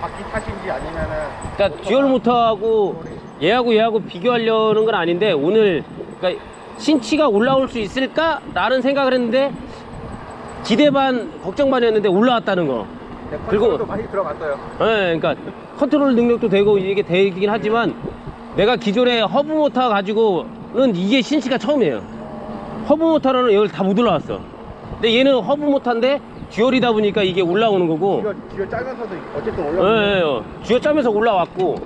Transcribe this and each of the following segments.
바퀴 탓인지 아니면은 그러니까 듀얼 모터하고 얘하고 얘하고 비교하려는 건 아닌데 오늘 그러니까 신치가 올라올 수 있을까 라는 생각을 했는데 기대 반 걱정 반이었는데 올라왔다는 거. 네, 그리고- 많이 들어갔어요. 예, 그러니까 컨트롤 능력도 되고 이게 되긴 하지만 내가 기존에 허브 모터 가지고는 이게 신치가 처음이에요. 허브 모터로는 여기 다 못 올라왔어. 근데 얘는 허브 모터인데 듀얼이다 보니까 이게 올라오는 거고. 이거 뒤에 짜면서도 어쨌든 예, 올라오는 예, 예. 쥐어 짜면서 올라왔고.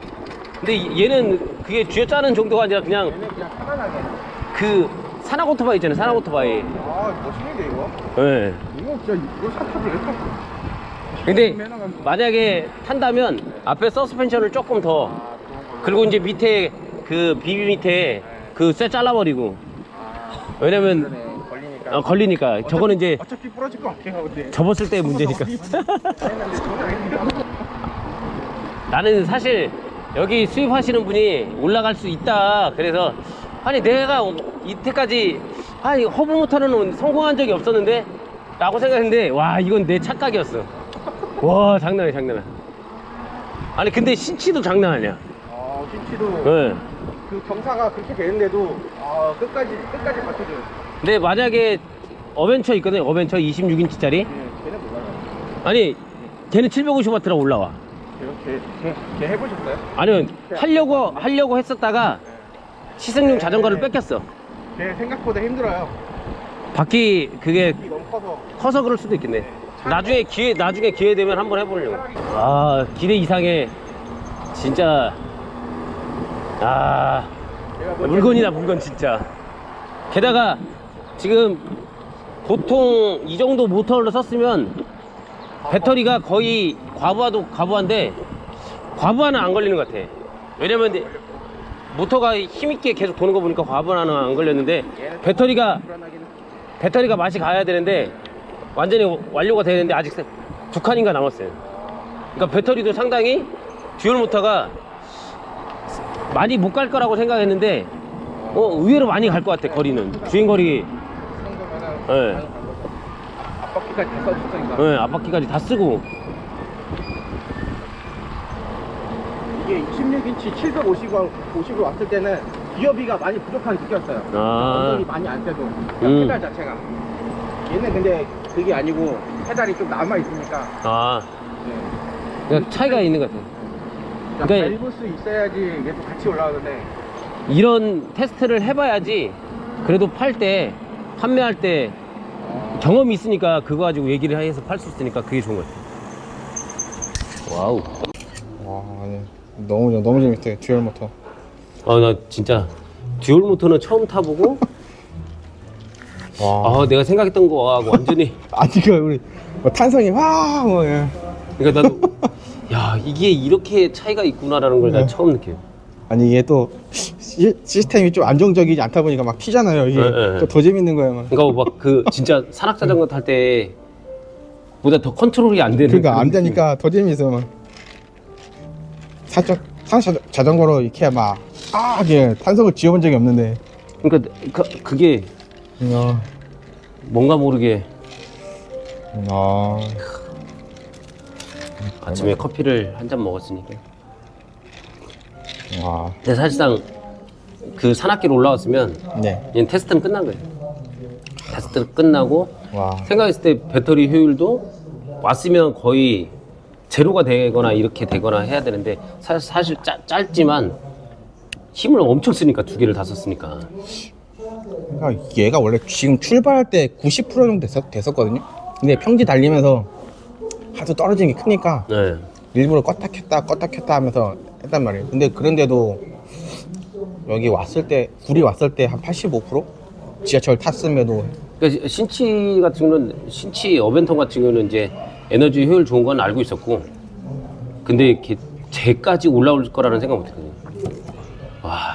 근데 이- 얘는 그게 쥐어 짜는 정도가 아니라 그냥 얘는 그냥 편안하게. 그 산악 오토바이 있잖아요. 산악 오토바이. 아 멋있는데 이거? 예. 이거 진짜 이거 사타도 왜 탔어? 근데 만약에 탄다면 앞에 서스펜션을 조금 더 아 그런 걸로. 그리고 이제 밑에 그 비비 밑에 그 쇠 잘라버리고 아 왜냐면. 어, 걸리니까 저거는 이제 어차피 부러질 것 같아요 근데. 접었을 때 문제니까. 나는 사실 여기 수입하시는 분이 올라갈 수 있다 그래서 아니 내가 이때까지 아니 허브 모터는 성공한 적이 없었는데 라고 생각했는데 와 이건 내 착각이었어 와 장난이야 장난이야 아니 근데 신치도 장난 아니야 아 김치도 예. 그 경사가 그렇게 되는데도 아 끝까지 끝까지 받쳐줘요. 근데 만약에 어벤처 있거든 어벤처 26인치짜리? 예, 걔는. 아니 걔는 750W라고 올라와. 걔, 걔, 걔 해보셨어요? 아니요 하려고 하려고 했었다가 시승용 자전거를 뺏겼어. 걔 생각보다 힘들어요. 바퀴 그게 이 너무 커서. 커서 그럴 수도 있겠네. 나중에 기회 나중에 기회 되면 한번 해보려고. 아 기대 이상의 진짜. 아 물건이다 물건 진짜. 게다가 지금 보통 이 정도 모터를 썼으면 배터리가 거의 과부하도 과부한데 과부하는 안 걸리는 것 같아 왜냐면 모터가 힘있게 계속 도는 거 보니까 과부하는 안 걸렸는데 배터리가. 배터리가 맛이 가야 되는데 완전히 완료가 되는데 아직 세- 두 칸인가 남았어요 그러니까 배터리도 상당히 듀얼 모터가 많이 못 갈 거라고 생각했는데 어 의외로 많이 갈 것 같아 거리는 주행거리 네. 거죠. 앞바퀴까지 다 써줬으니까. 예, 앞바퀴까지 다 쓰고 이게 26인치 750원 50을 왔을 때는 기어비가 많이 부족하게 느꼈어요. 아. 엉덩이 많이 안 떼도 그냥 음. 페달 자체가. 얘는 근데 그게 아니고 페달이 좀 남아 있으니까. 아 네. 그러니까 차이가 있는 것 같아 그러니까 그러니까 밟을 수 있어야지 또 같이 올라가는데 이런 테스트를 해봐야지 그래도 팔 때 판매할 때 경험이 있으니까 그거 가지고 얘기를 해서 팔 수 있으니까 그게 좋은 것 같아 와우. 와 아니 너무 너무 재밌대 듀얼 모터. 아 나 진짜 듀얼 모터는 처음 타보고? 와. 아 내가 생각했던 거하고 완전히 아니 그 우리 뭐 탄성이 와 뭐 예. 그러니까 나도 야 이게 이렇게 차이가 있구나라는 걸난 네. 처음 느껴요. 아니 이게 또 시, 시스템이 좀 안정적이지 않다 보니까 막 튀잖아요 이게. 네, 네. 또더 재밌는 거예요 막. 그러니까 막 그 진짜 산악 자전거 탈 때 보다 더 컨트롤이 안 되는 그러니까 그런 안 느낌. 되니까 더 재밌어 막. 살짝 산 자- 자전거로 이렇게 막 아, 이게 탄성을 지어본 적이 없는데. 그러니까 그, 그게 어, 뭔가 모르게. 어, 아침에 커피를 한 잔 먹었으니까. 와, 근데 사실상 그 산악길 올라왔으면 네, 얘는 테스트는 끝난 거예요 테스트 끝나고 와, 생각했을 때 배터리 효율도 왔으면 거의 제로가 되거나 이렇게 되거나 해야 되는데 사, 사실 짜, 짧지만 힘을 엄청 쓰니까 두 개를 다 썼으니까 그러니까 얘가 원래 지금 출발할 때 90% 정도 됐었, 됐었거든요. 근데 평지 달리면서 하도 떨어지는 게 크니까 네. 일부러 껐다 켰다 껐다 켰다 하면서 했단 말이에요. 근데 그런데도 여기 왔을 때 굴이 왔을 때 한 85% 지하철 탔음에도. 그러니까 신치 같은 경우는 신치 어벤턴 같은 경우는 이제 에너지 효율 좋은 건 알고 있었고 근데 이렇게 쟤까지 올라올 거라는 생각 못 했거든요. 와,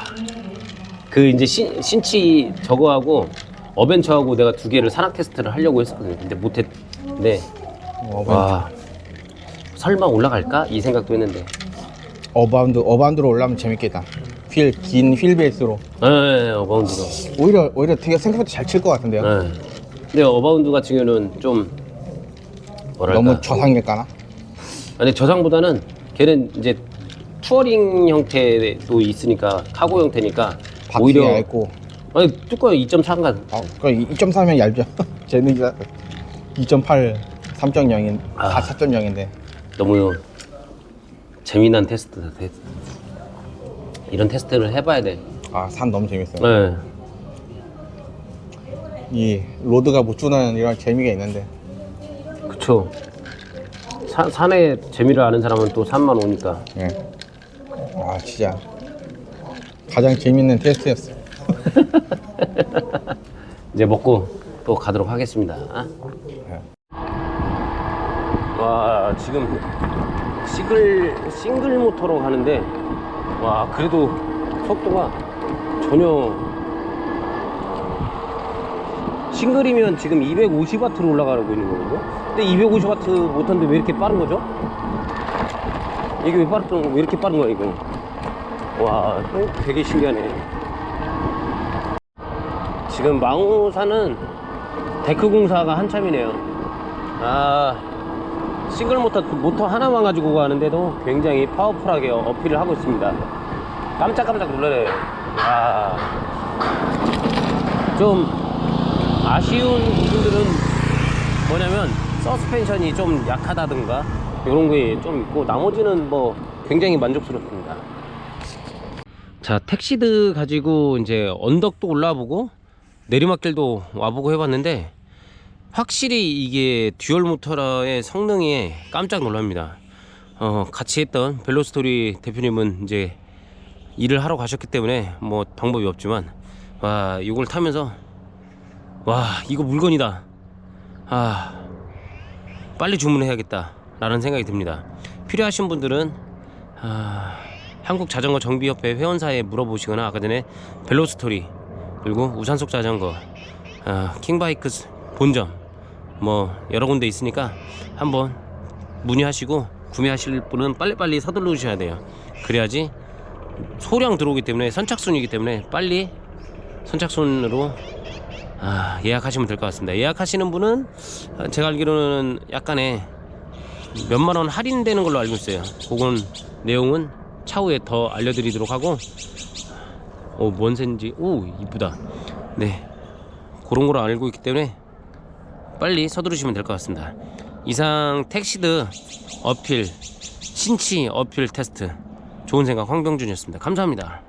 그 이제 신, 신치 저거하고 어벤처하고 내가 두 개를 산악 테스트를 하려고 했었거든요. 근데 못 했는데 어, 와. 설마 올라갈까? 이 생각도 했는데. 어바운드 어바운드로 올라오면 재밌겠다. 휠 긴 휠 베이스로 네, 어바운드가 오히려 오히려 되게 생각보다 잘 칠 것 같은데요. 네. 근데 어바운드 같은 경우는 좀 뭐랄까 너무 저상했까나? 아니 저상보다는 걔는 이제 투어링 형태도 있으니까 카고 형태니까 바퀴 오히려 얇고 아니 뚜껑이 2.3가 아, 그 2.3면 얇죠. 쟤는 2.8, 3.0인, 아. 아, 4.0인데. 너무 재미난 테스트다 테스트. 이런 테스트를 해봐야 돼. 아, 산 너무 재밌어요. 네. 이 로드가 못 주는 이런 재미가 있는데. 그쵸. 산, 산의 재미를 아는 사람은 또 산만 오니까. 예. 아, 진짜. 가장 재밌는 테스트였어. 이제 먹고 또 가도록 하겠습니다. 와 지금 싱글 싱글 모터로 가는데 와 그래도 속도가 전혀 싱글이면 지금 250와트로 올라가고 있는 거거든요. 근데 250와트 못하는데 왜 이렇게 빠른 거죠? 이게 왜 빠른 왜 이렇게 빠른 거야 이거? 와 되게 신기하네. 지금 망우산은 데크 공사가 한참이네요. 아, 싱글 모터, 모터 하나만 가지고 가는데도 굉장히 파워풀하게 어필을 하고 있습니다. 깜짝깜짝 놀라네요. 아, 좀 아쉬운 부분들은 뭐냐면 서스펜션이 좀 약하다든가 이런 게 좀 있고 나머지는 뭐 굉장히 만족스럽습니다. 자 택시드 가지고 이제 언덕도 올라보고 내리막길도 와보고 해봤는데 확실히 이게 듀얼 모터의 성능에 깜짝 놀랍니다. 어, 같이 했던 벨로스토리 대표님은 이제 일을 하러 가셨기 때문에 뭐 방법이 없지만 와 이걸 타면서 와 이거 물건이다. 아 빨리 주문해야겠다 라는 생각이 듭니다. 필요하신 분들은 아, 한국 자전거 정비협회 회원사에 물어보시거나 아까 전에 벨로스토리 그리고 우산속 자전거 아, 킹바이크 본점 뭐 여러 군데 있으니까 한번 문의하시고 구매하실 분은 빨리빨리 서둘러 주셔야 돼요. 그래야지 소량 들어오기 때문에 선착순이기 때문에 빨리 선착순으로 아, 예약하시면 될 것 같습니다. 예약하시는 분은 아, 제가 알기로는 약간의 몇만 원 할인되는 걸로 알고 있어요. 그건 내용은 차후에 더 알려드리도록 하고. 어, 뭔 샌지. 오 이쁘다. 네. 그런 거로 알고 있기 때문에 빨리 서두르시면 될 것 같습니다. 이상 택시드 어필 신치 어필 테스트. 좋은 생각 황병준이었습니다. 감사합니다